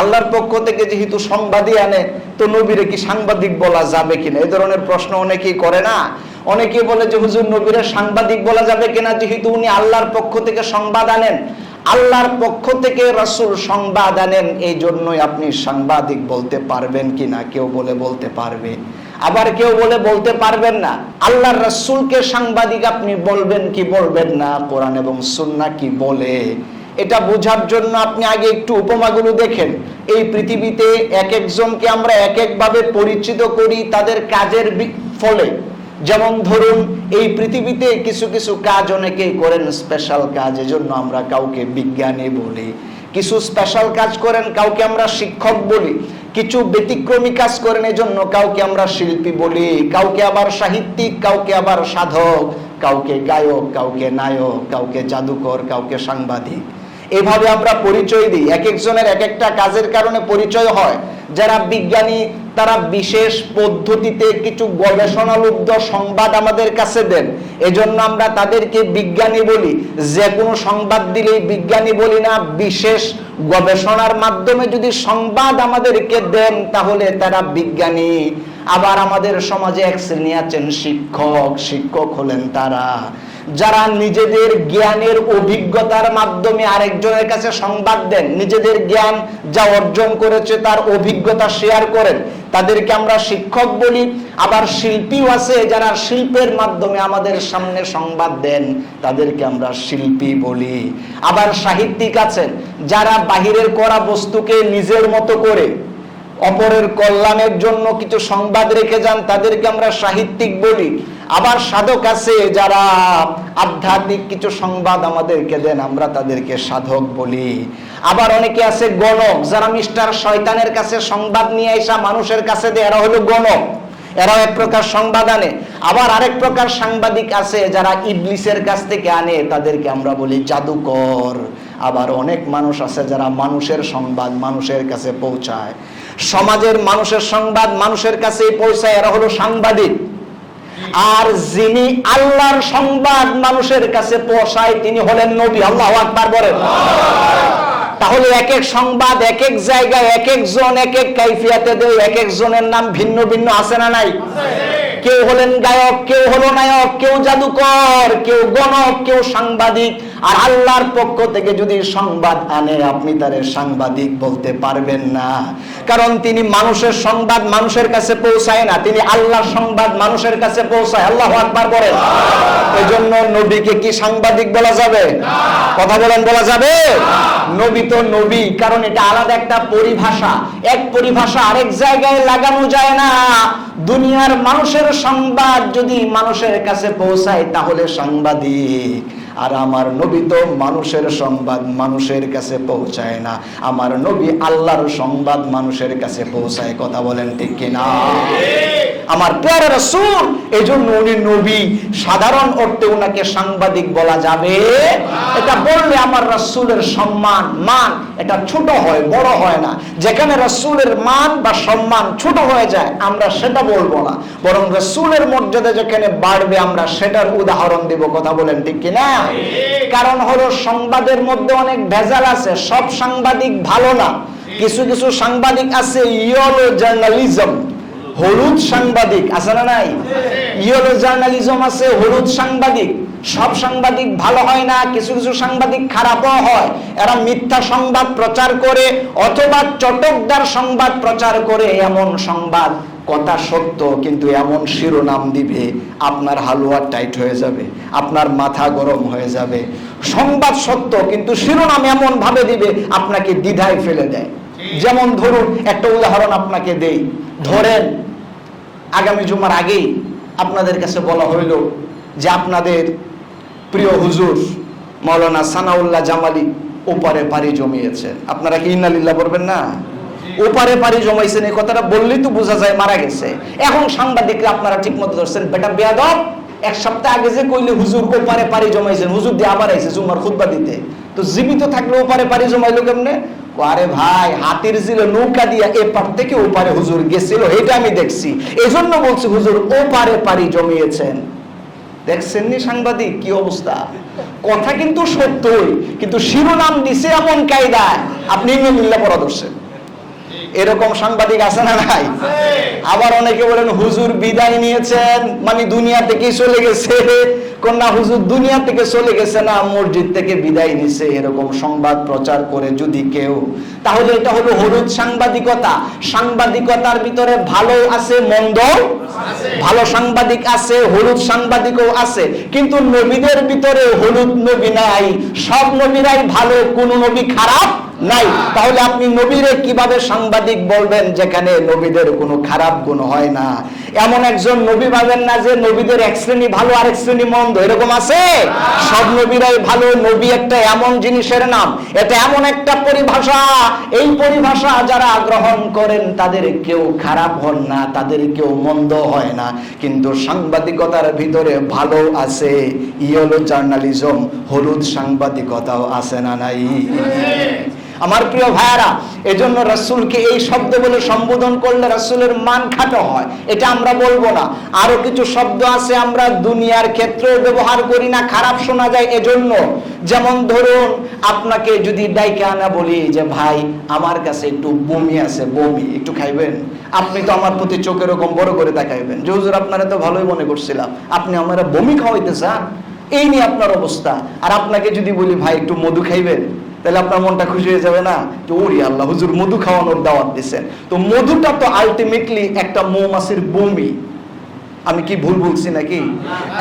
আল্লাহর পক্ষ থেকে যেহেতু সংবাদই আনে, তো নবীরে কি সাংবাদিক বলা যাবে কিনা? এই ধরনের প্রশ্ন অনেকেই করে না। অনেকেই বলে যে, হুজুর, নবীরে সাংবাদিক বলা যাবে কিনা? যেহেতু উনি আল্লাহর পক্ষ থেকে সংবাদ আনেন। আল্লাহর পক্ষ থেকে রাসূল সংবাদ আনেন এই জন্যই আপনি সাংবাদিক বলতে পারবেন কিনা? কেউ বলে বলতে পারবে। আবার কেউ বলে বলতে পারবেন না। আল্লাহর রাসূলকে সাংবাদিক আপনি বলবেন কি বলবেন না? কোরআন এবং সুন্নাহ কি বলে? এটা বোঝার জন্য আপনি আগে একটু উপমাগুলো দেখেন। এই পৃথিবীতে এক একজনকে আমরা এক একভাবে পরিচিত করি তাদের কাজের ফলে। যেমন ধরুন, এই পৃথিবীতে কিছু কিছু কাজ অনেকেই করেন স্পেশাল কাজ, এজন্য আমরা কাউকে বিজ্ঞানী বলি। কিছু স্পেশাল কাজ করেন, কাউকে আমরা শিক্ষক বলি। কিছু ব্যতিক্রমী কাজ করেন, এজন্য কাউকে আমরা শিল্পী বলি। কাউকে আবার সাহিত্যিক, কাউকে আবার সাধক। কাউকে গায়ক, কাউকে নায়ক, কাউকে জাদুকর, কাউকে সাংবাদিক। এভাবে আমরা পরিচয় দিই। এক একজনের এক একটা কাজের কারণে পরিচয় হয়। যারা বিজ্ঞানী, তারা বিশেষ পদ্ধতিতে কিছু গবেষণালব্ধ সংবাদ আমাদের কাছে দেন। এজন্য আমরা তাদেরকে বিজ্ঞানী বলি। যে কোনো সংবাদ দিলেই বিজ্ঞানী বলি না, বিশেষ গবেষণার মাধ্যমে যদি সংবাদ আমাদেরকে দেন, তাহলে তারা বিজ্ঞানী। আবার আমাদের সমাজে এক শ্রেণি আছেন শিক্ষক শিক্ষক হলেন তারা। যারা নিজেদের জ্ঞানের অভিজ্ঞতার মাধ্যমে আরেকজনের কাছে সংবাদ দেন, নিজেদের জ্ঞান যা অর্জন করেছে তার অভিজ্ঞতা শেয়ার করেন, তাদেরকে আমরা শিক্ষক বলি। আবার শিল্পীও আছে যারা শিল্পের মাধ্যমে আমাদের সামনে সংবাদ দেন, তাদেরকে আমরা শিল্পী বলি। আবার সাহিত্যিক আছেন যারা বাহিরের করা বস্তুকে নিজের মতো করে অপরের কল্যাণের জন্য কিছু সংবাদ রেখে যান, তাদেরকে আমরা সাহিত্যিক বলি। আবার সাধক আছে যারা আধ্যাত্মিক কিছু সংবাদ আমাদেরকে দেন, আমরা তাদেরকে সাধক বলি। আবার অনেকে আছে গণক, যারা মিস্টার শয়তানের কাছে সংবাদ নিয়ে আসা মানুষের কাছে দেয়, এরা হলো গণক। এরা এক প্রকার সংবাদ আনে। আবার আরেক প্রকার সাংবাদিক আছে যারা ইবলিসের কাছ থেকে আনে, তাদেরকে আমরা বলি জাদুকর। আবার অনেক মানুষ আছে যারা মানুষের সংবাদ মানুষের কাছে পৌঁছায়। সমাজের মানুষের সংবাদ মানুষের কাছে পৌঁছায়, এরা হলো সাংবাদিক। আর যিনি আল্লাহর সংবাদ মানুষের কাছে পৌঁছায়, তিনি হলেন নবী। আল্লাহ আকবার বলেন। তাহলে এক এক সংবাদ, এক এক জায়গায়, এক একজন এক এক কাইফিয়াতে দেয়, এক একজনের নাম ভিন্ন ভিন্ন আছে না নাই? কেউ হলেন গায়ক, কেউ হলো নায়ক, কেউ জাদুকর, কেউ গণক, কেউ সাংবাদিক। আর আল্লাহর পক্ষ থেকে যদি সংবাদ আনে আপনি তারে সাংবাদিক বলতে পারবেন না। কারণ তিনি মানুষের সংবাদ মানুষের কাছে পৌঁছায় না, তিনি আল্লাহর সংবাদ মানুষের কাছে পৌঁছায়। আল্লাহ আকবার বলেন। এই জন্য নবীকে কি সাংবাদিক বলা যাবে? কথা বলেন, বলা যাবে? নবী তো নবী, কারণ এটা আলাদা একটা পরিভাষা। এক পরিভাষা আরেক জায়গায় লাগানো যায় না। দুনিয়ার মানুষের সংবাদ যদি মানুষের কাছে পৌঁছায়, তাহলে সাংবাদিক। আর আমার নবী তো মানুষের সংবাদ মানুষের কাছে পৌঁছায় না। আমার নবী আল্লাহর সংবাদ মানুষের কাছে পৌঁছায়, কথা বলেন ঠিক কিনা? আমার প্যারা রাসূল এই জন্য উনি নবী, সাধারণ অর্থে উনাকে সাংবাদিক বলা যাবে। এটা বললে আমার রাসূলের সম্মান, মান, এটা ছোট হয়, বড় হয় না। যেখানে রাসূলের মান বা সম্মান ছোট হয়ে যায়, আমরা সেটা বলব না। বরং রাসূলের মর্যাদা যেখানে বাড়বে, আমরা সেটার উদাহরণ দেব, কথা বলেন ঠিক কিনা? কারণ হলো সংবাদের মধ্যে অনেক ভেজাল আছে, সব সাংবাদিক ভালো না। কিছু কিছু সাংবাদিক আছে ইয়লো জার্নালিজম, হলুদ সাংবাদিক, আছে না নাই? ইয়েলো জার্নালিজম আছে, হলুদ সাংবাদিক। সব সাংবাদিক ভালো হয় না, কিছু কিছু সাংবাদিক খারাপও হয়। এরা মিথ্যা সংবাদ প্রচার করে অথবা চটকদার সংবাদ প্রচার করে, এমন সংবাদ কথা সত্য কিন্তু এমন শিরোনাম দিবে আপনার হালুয়া টাইট হয়ে যাবে আপনার মাথা গরম হয়ে যাবে। সংবাদ সত্য কিন্তু শিরোনাম এমন ভাবে দিবে আপনাকে দ্বিধায় ফেলে দেয়। যেমন ধরুন একটা উদাহরণ আপনাকে দেই। ধরেন আগামী জুমার আগেই আপনাদের কাছে বলা হইল যে আপনাদের প্রিয় হুজুর মৌলানা সানাউল্লাহ জামালি ওপারে পাড়ি জমিয়েছেন। আপনারা কি ইন্নালিল্লাহ বলবেন না? ওপারে পাড়ি জমাইছেন, এই কথাটা বললেই তো বোঝা যায় মারা গেছে। এখন সাংবাদিকরা আপনারা ঠিক মতো ধরছেন, বেটা বেয়াদব, এক সপ্তাহ আগে যে কইলে হুজুর ওপারে পাড়ি জমাইছেন, হুজুর দিয়ে আবার আইছে জুমার খুতবা দিতে। তো জীবিত থাকলে ওপারে পাড়ি জমাইলো কেমনে? আরে ভাই, হাতির ছিল নৌকা দিয়া থেকে ওপারে হুজুর গেছিল এটা আমি দেখছি। এজন্য বলছি হুজুর, ওপারে পাড়ি জমিয়েছেন। দেখছেন নি সাংবাদিক কি অবস্থা? কথা কিন্তু সত্যই, কিন্তু শিরোনাম দিছে এমন কায়দায়। আপনি ইন্দ্রমিল্লা পড়া ধরছেন। এরকম সাংবাদিক আছে না নাই? আবার অনেকে বলেন হুজুর বিদায় নিয়েছেন মানে দুনিয়াতে কি চলে গেছে? কন্যা হুজুর দুনিয়া থেকে চলে গেছে না, মসজিদ থেকে বিদায় নিছে, এরকম সংবাদ প্রচার করে যদি কেউ। তাহলে এটা হলো হলুদ সাংবাদিকতা। সাংবাদিকতার ভিতরে ভালো আছে, মন্দ? ভালো সাংবাদিক আছে, হলুদ সাংবাদিকও আছে। কিন্তু নবীদের ভিতরে হলুদ নবী নাই। সব নবীরাই ভালো, কোন নবী খারাপ নাই। তাহলে আপনি নবীরে কীভাবে সাংবাদিক বলবেন যেখানে নবীদের কোনো খারাপ গুণ হয় না? এমন একজন নবী পাবেন না যে নবীদের এক শ্রেণি ভালো, আরেক শ্রেণি মন্দ। এরকম আছে? সব নবীরাই ভালো নবী, একটা এমন জিনিসের নাম। এটা এমন একটা পরিভাষা। এই পরিভাষা যারা গ্রহণ করেন, তাদের কেউ খারাপ হন না, তাদের কেউ মন্দ হয় না। কিন্তু সাংবাদিকতার ভিতরে ভালো আছে, ইয়েলো জার্নালিজম, হলুদ সাংবাদিকতাও আছে না নাই? আমার প্রিয় ভাইয়ারা, এজন্য রাসূলকে এই শব্দ বলে সম্বোধন করলে রাসূলের মান খাটো হয়। এটা আমরা বলব না। আরও কিছু শব্দ আছে আমরা দুনিয়ার ক্ষেত্রে ব্যবহার করি না, খারাপ শোনা যায় এজন্য। যেমন ধরুন, আপনাকে যদি ডাইকে আনা বলি যে, ভাই, আমার কাছে একটু বমি আছে, বমি, একটু খাইবেন? আপনি তো আমার প্রতি চোখ এরকম বড় করে দেখাইবেন যে হুজুর, আপনারা তো ভালোই মনে করছিলাম। আপনি আমার বমি খাওয়াইতে চান এই নিয়ে আপনার অবস্থা। আর আপনাকে যদি বলি, ভাই, একটু মধু খাইবেন? তাহলে আপনার মনটা খুশি হয়ে যাবে না? যে ওরি আল্লাহ, হুজুর মধু খাওয়ানোর দাওয়াত দিচ্ছেন তো মধুটা তো আলটিমেটলি একটা মৌমাছির বমি। আমি কি ভুল বলছি নাকি?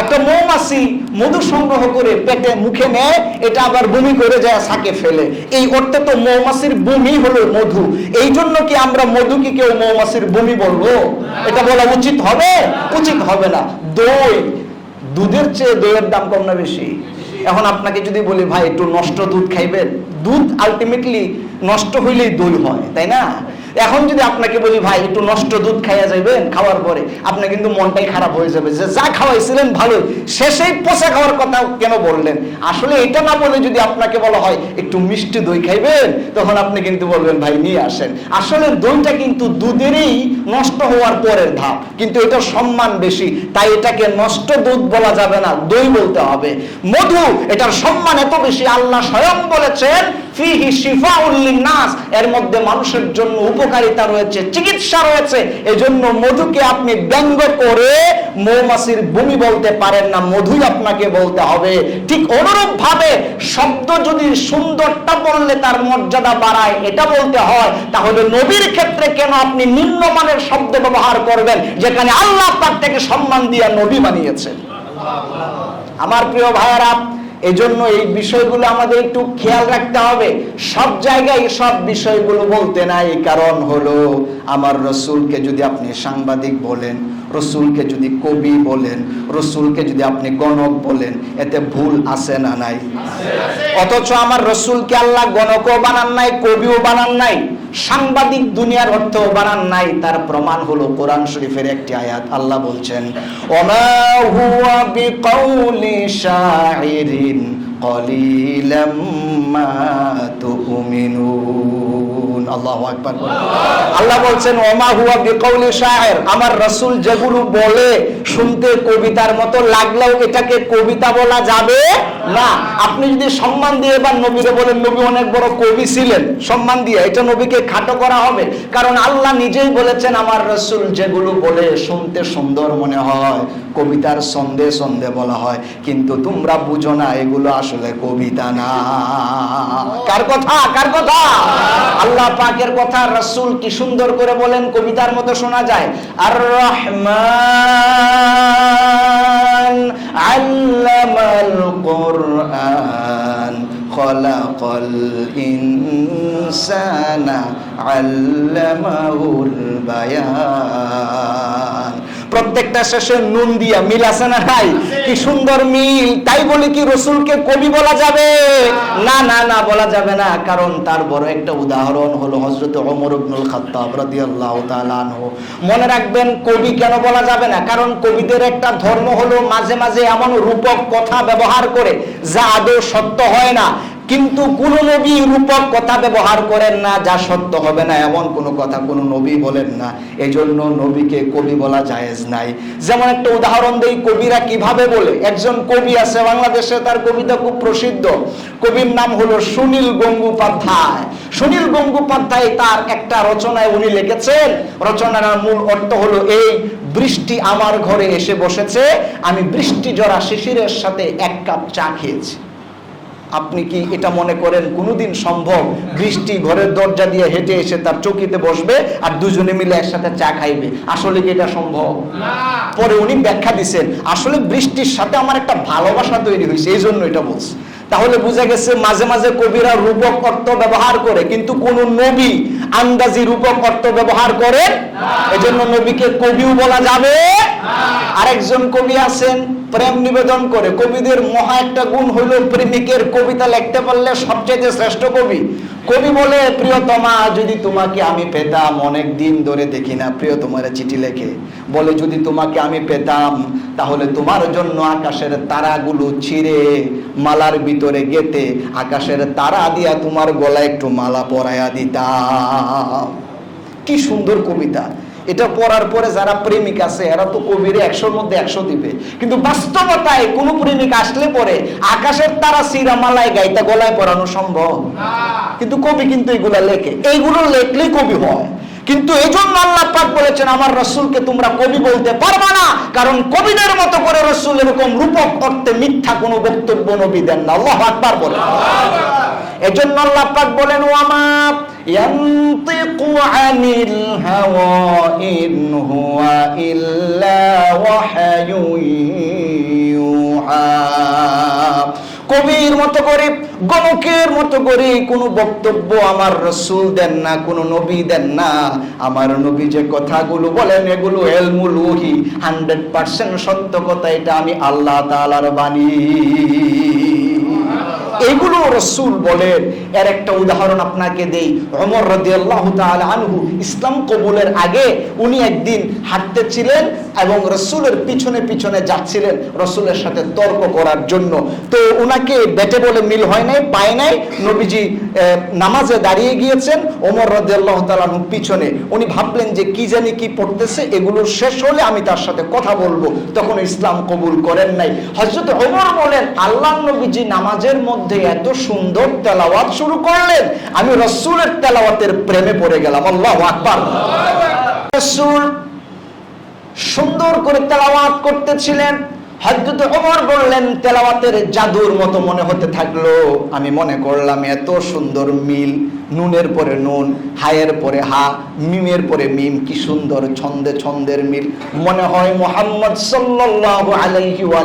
একটা মৌমাছি মধু সংগ্রহ করে পেটে, মুখে নেয়, এটা আবার বমি করে যায় সাকে ফেলে। এই অর্থে তো মৌমাছির বমি হলো মধু। এই জন্য কি আমরা মধু কি কেউ মৌমাছির বমি বলব? এটা বলা উচিত হবে? উচিত হবে না। দই, দুধের চেয়ে দইয়ের দাম কম না বেশি? এখন আপনাকে যদি বলি, ভাই, একটু নষ্ট দুধ খাইবেন? দুধ আলটিমেটলি নষ্ট হইলেই দই হয়, তাই না? এখন যদি আপনাকে বলি, ভাই, একটু নষ্ট দুধ খাইয়া যাইবেন খাওয়ার পরে, আপনার কিন্তু মনটাই খারাপ হয়ে যাবে। যে যা খাওয়াইছিলেন ভালোই, শেষেই পচা খাওয়ার কথা কেন বললেন? আসলে এটা না বলে যদি আপনাকে বলা হয়, একটু মিষ্টি দই খাইবেন? তখন আপনি কিন্তু বলবেন, ভাই, নিয়ে আসেন। আসলে দইটা কিন্তু দুধেরই নষ্ট হওয়ার পরের ধাপ, কিন্তু এটা সম্মান বেশি, তাই এটাকে নষ্ট দুধ বলা যাবে না, দই বলতে হবে। মধু, এটার সম্মান এত বেশি, আল্লাহ স্বয়ং বলেছেন ফিহি শিফাউল লিন্নাস, এর মধ্যে মানুষের জন্য উপকারিতা রয়েছে, চিকিৎসা রয়েছে, এজন্য মধুকে আপনি ব্যঙ্গ করে মৌমাছির ভূমি বলতে পারেন না, মধুই আপনাকে বলতে হবে। ঠিক অনুরূপ ভাবে শব্দ যদি সুন্দরটা বললে তার মর্যাদা বাড়ায়, এটা বলতে হয়, তাহলে নবীর ক্ষেত্রে কেন আপনি নিম্নমানের শব্দ ব্যবহার করবেন, যেখানে আল্লাহ তার থেকে সম্মান দিয়ে নবী বানিয়েছেন? আমার প্রিয় ভাইয়ারা এজন্য এই বিষয়গুলো আমাদের একটু খেয়াল রাখতে হবে। সব জায়গায় সব বিষয়গুলো বলতে নাই, কারণ হলো আমার রসুলকে যদি আপনি সাংবাদিক বলেন রসুলকে যদি কবি বলেন, রসুলকে যদি আপনি গণক বলেন, এতে ভুল আছে না নাই? অথচ আমার রসুলকে আল্লাহ গণকও বানান নাই, কবিও বানান নাই, সাংবাদিক দুনিয়ার অর্থ বানান নাই, তার প্রমাণ হলো কোরআন শরীফের একটি আয়াত। আল্লাহ বলছেন, ওমা কলিলাম আল্লাহু আল্লাহ বলছেন, ওমা হুয়া বিকাউলি শায়ের। আমার রাসূল যেগুলো বলে শুনতে কবিতার মতো লাগলেও এটাকে কবিতা বলা যাবে না। আপনি যদি সম্মান দিয়ে এবার নবীরে বলেন, নবী অনেক বড় কবি ছিলেন। সম্মান দিয়ে এটা নবীকে খাটো করা হবে। কারণ আল্লাহ নিজেই বলেছেন, আমার রসুল যেগুলো বলে শুনতে সুন্দর মনে হয়। কবিতার সন্ধে সন্ধে বলা হয়, কিন্তু তোমরা বুঝো না, এগুলো আসলে কবিতা না। কার কথা? কার কথা? আল্লাহ পাকের কথা রসুল কি সুন্দর করে বলেন, কবিতার মতো শোনা যায়? আর রহমান আল্লামাল কোরআন, খলাকল ইনসানা আল্লামাহুল বায়ান। প্রত্যেকটা শেষে নুন দিয়া মিল আছে না নাই? কি সুন্দর মিল? তাই বলে কি রসুলকে কবি বলা যাবে? না না না, বলা যাবে না। কারণ তার বড় একটা উদাহরণ হলো হজরত ওমর ইবনুল খাত্তাব রাদিয়াল্লাহু তাআলা আনহু। মনে রাখবেন, কবি কেন বলা যাবে না? কারণ কবিদের একটা ধর্ম হলো মাঝে মাঝে এমন রূপক কথা ব্যবহার করে যা আদৌ সত্য হয় না। কিন্তু কোন নবী রূপক কথা ব্যবহার করেন না, যা সত্য হবে না, এমন কোন কথা কোন নবী বলেন না। এজন্য নবীকে কবি বলা জায়েজ নাই। যেমন একটা উদাহরণ দেই, কবিরা কীভাবে বলে? একজন কবি আছে, বাংলাদেশে তার কবিতা খুব প্রসিদ্ধ। কবির নাম হলো সুনীল গঙ্গোপাধ্যায়। সুনীল গঙ্গোপাধ্যায় তার একটা রচনায় উনি লিখেছেন, রচনার মূল অর্থ হলো, এই বৃষ্টি আমার ঘরে এসে বসেছে, আমি বৃষ্টি জরা শিশিরের সাথে এক কাপ চা খেয়েছি। আপনি কি এটা মনে করেন কোনোদিন সম্ভব? বৃষ্টি ঘরের দরজা দিয়ে হেঁটে এসে তার চকিতে বসবে আর দুজনে মিলে একসাথে চা খাইবে। আসলে কি এটা সম্ভব? পরে উনি ব্যাখ্যা দিছেন, আসলে বৃষ্টির সাথে আমার একটা ভালোবাসা তৈরি হয়েছে, এই জন্য এটা বলছে। তাহলে বোঝা গেছে মাঝে মাঝে কবিরা রূপক অর্থ ব্যবহার করে, কিন্তু কোন নবী আন্দাজি রূপক অর্থ ব্যবহার করেন এজন্য নবীকে কবিও বলা যাবে আরেকজন কবি আছেন প্রেম নিবেদন করে। কবিদের মহা একটা গুণ হইল প্রেমিকের কবিতা লিখতে পারলে সবচেয়ে শ্রেষ্ঠ কবি। কবি বলে, প্রিয়তমা, যদি তোমাকে আমি পেতাম, অনেক দিন ধরে দেখি না, প্রিয়তমার চিঠি লেখে। বলে, যদি তোমাকে আমি পেতাম, তাহলে তোমার জন্য আকাশের তারাগুলো ছিঁড়ে, মালার ভিতরে গেতে আকাশের তারা দিয়া তোমার গলায় একটু মালা পরাইয়া দিতাম। কি সুন্দর কবিতা। এটা পড়ার পরে যারা প্রেমিক আছে এরা তো কবিরে একশোর মধ্যে একশো দিবে। কিন্তু বাস্তবতায় কোন প্রেমিক আসলে পরে আকাশের তারা সিরা মালায় গাইতা গলায় পরানো সম্ভব। কিন্তু কবি কিন্তু এগুলা লেখে। এইগুলো লেখলেই কবি হয়। কিন্তু এই জন্য আল্লাহ পাক বলেছেন আমার রসুলকে তোমরা কবি বলতে পারবে না। কারণ কবিদের মতো করে রসুল এরকম রূপক অর্থে মিথ্যা কোনো বক্তব্য নবী দেন না। আল্লাহ আকবার বলে এজন্য আল্লাহ পাক বলেন ওয়ামা ইয়ানতিকু আনিল হাওয়া ইন হুয়া ইল্লা ওয়াহয়ুন ইউহা কবির মতো করে গণকের মতো করে কোনো বক্তব্য আমার রসুল দেন না, কোনো নবী দেন না। আমার নবী যে কথাগুলো বলেন, এগুলো এলমুল ওহি হান্ড্রেড পার্সেন্ট সত্য কথা, এটা আমি আল্লাহ তালার বাণী। এইগুলো রসুল বলেন, এর একটা উদাহরণ আপনাকে দেই। অমর রাদিয়াল্লাহু আনহু ইসলাম কবুলের আগে উনি একদিন হাঁটতে ছিলেন এবং রসুলের পিছনে পিছনে যাচ্ছিলেন রসুলের সাথে তর্ক করার জন্য। তো ওনাকে বেটে বলে মিল হয় নাই, পায় নাই। নবীজি নামাজে দাঁড়িয়ে গিয়েছেন ওমর তাআলা আনহু পিছনে। উনি ভাবলেন যে কি জানি কি পড়তেছে, এগুলো শেষ হলে আমি তার সাথে কথা বলব। তখন ইসলাম কবুল করেন নাই। হযরত ওমর বলেন, আল্লাহ নবীজি নামাজের মধ্যে এত সুন্দর তেলাওয়াত শুরু করলেন। আমি রসুলের তেলাওয়াতের প্রেমে পড়ে গেলাম। আল্লাহ আকবার। রসুল সুন্দর করে তেলাওয়াত করতেছিলেন। হযরত ওমর বললেন, তেলাওয়াতের জাদুর মতো মনে হতে থাকল। আমি মনে করলাম, এত সুন্দর মিল, নুনের পরে নুন, হায়ের পরে হা, মিমের পরে মিম, কি সুন্দর ছন্দে ছন্দের মিল। মনে হয় মোহাম্মদ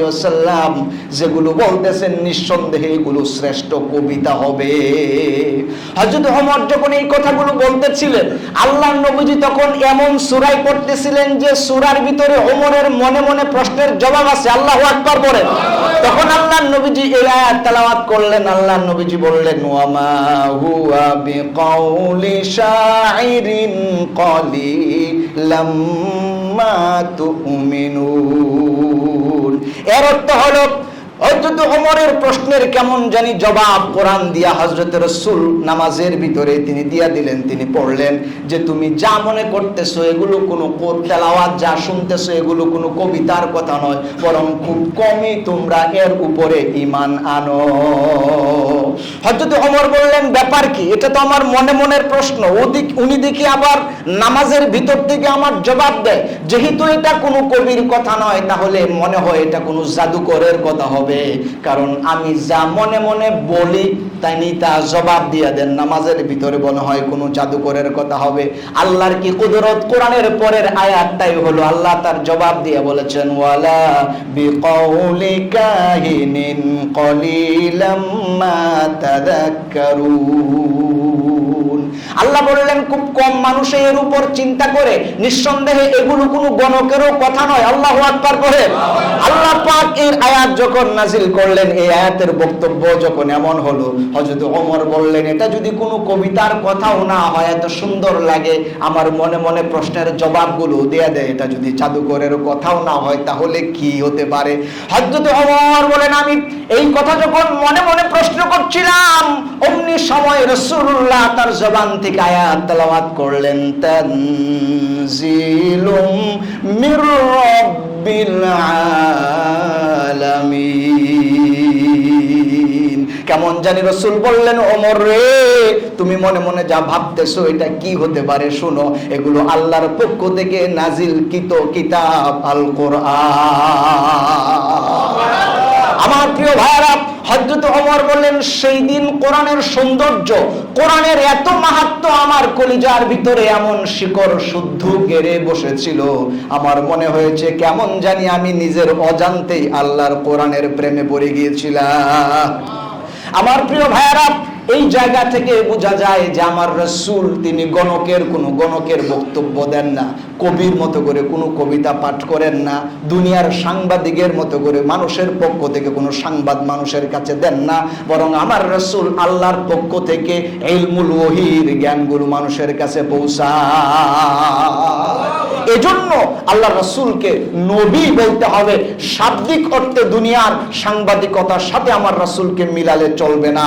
ওয়াসাল্লাম যেগুলো বলতেছেন, নিঃসন্দেহে এগুলো শ্রেষ্ঠ কবিতা হবে। হযরত ওমর যখন এই কথাগুলো বলতেছিলেন আল্লাহ নবীজি তখন এমন সূরাই পড়তেছিলেন যে সূরার ভিতরে ওমরের মনে মনে প্রশ্নের জবাব আছে। আল্লাহু আকবার বলেন। তখন আল্লাহ নবীজি এই আয়াত তেলাওয়াত করলেন আল্লাহ নবীজি বললেন, ওয়ামা হুয়া বিকাউলি শাইরিন কলিলাম মা তুমিনুন। এর অর্থ হলো হযরত ওমরের প্রশ্নের কেমন জানি জবাব কোরআন দিয়া হযরত রসুল নামাজের ভিতরে তিনি দিয়া দিলেন। তিনি পড়লেন যে তুমি যা মনে করতেছো এগুলো কোনো তেলাওয়াত, যা শুনতেছো এগুলো কোনো কবিতার কথা নয়, বরং খুব কমই তোমরা এর উপরে ঈমান আনো। হযরত ওমর বললেন, ব্যাপার কি? এটা তো আমার মনে মনের প্রশ্ন। ওদিক উনি দেখি আবার নামাজের ভিতর থেকে আমার জবাব দেয়। যেহেতু এটা কোনো কবির কথা নয়, তাহলে মনে হয় এটা কোনো জাদুকরের কথা হবে। কারণ আমি যা মনে মনে বলি তাই তা জবাব দিয়ে দেন। নামাজের ভিতরে মনে হয় কোনো জাদুকরের কথা হবে। আল্লাহর কি কুদরত? কোরআনের পরের আয়াতটাই হলো, আল্লাহ তার জবাব দিয়ে বলেছেন, ওয়ালা বিকৌলি কাহিনিন কলিলাম মা তাদাক্কারুন। আল্লাহ বললেন, খুব কম মানুষে এর উপর চিন্তা করে। নিঃসন্দেহে এগুলো কোনো গণকেরও কথা নয়। আল্লাহ আকবার করে আল্লাহ পাক এর আয়াত যখন নাজিল করলেন, এই আয়াতের বক্তব্য যখন এমন হলো, হযরত ওমর বললেন, এটা যদি কোনো কবিতার কথাও না হয়, এত সুন্দর লাগে। আমার মনে মনে প্রশ্নের জবাবগুলো দেয়া দেয়। এটা যদি জাদুকরের কথাও না হয়, তাহলে কি হতে পারে? হযরত ওমর বলেন, আমি এই কথা যখন মনে মনে প্রশ্ন করছিলাম, অমনি সময় রাসূলুল্লাহ তার জবান থেকে আয়াত তেলাওয়াত করলেন, তানজিলুম মির রাব্বিল আলামিন। কেমন জানি রসুল বললেন, ওমর রে, তুমি মনে মনে যা ভাবতেছো, এটা কি হতে পারে শোনো, এগুলো আল্লাহর পক্ষ থেকে নাজিল কিত কিতাব আল কোরআন আমার প্রিয় ভাইরা হজরত অমর বললেন, সেই দিন কোরআনের সৌন্দর্য, কোরআনের এত মাহাত্ম আমার কলিজার ভিতরে এমন শিকড় শুদ্ধ গেড়ে বসেছিল। আমার মনে হয়েছে, কেমন জানি আমি নিজের অজান্তেই আল্লাহর কোরআনের প্রেমে পড়ে গিয়েছিলাম। আমার প্রিয় ভাইয়ারা, এই জায়গা থেকে বোঝা যায় যে আমার রসুল তিনি গণকের, কোনো গণকের বক্তব্য দেন না। কবির মতো করে কোনো কবিতা পাঠ করেন না। দুনিয়ার সাংবাদিকের মতো করে মানুষের পক্ষ থেকে কোনো সংবাদ মানুষের কাছে দেন না। বরং আমার রসুল আল্লাহর পক্ষ থেকে ইলমুল ওহির জ্ঞানগুলো মানুষের কাছে পৌঁছা এজন্য আল্লাহ রসুলকে নবী বলতে হবে। শাব্দিক অর্থে দুনিয়ার সাংবাদিকতার সাথে আমার রসুলকে মিলালে চলবে না।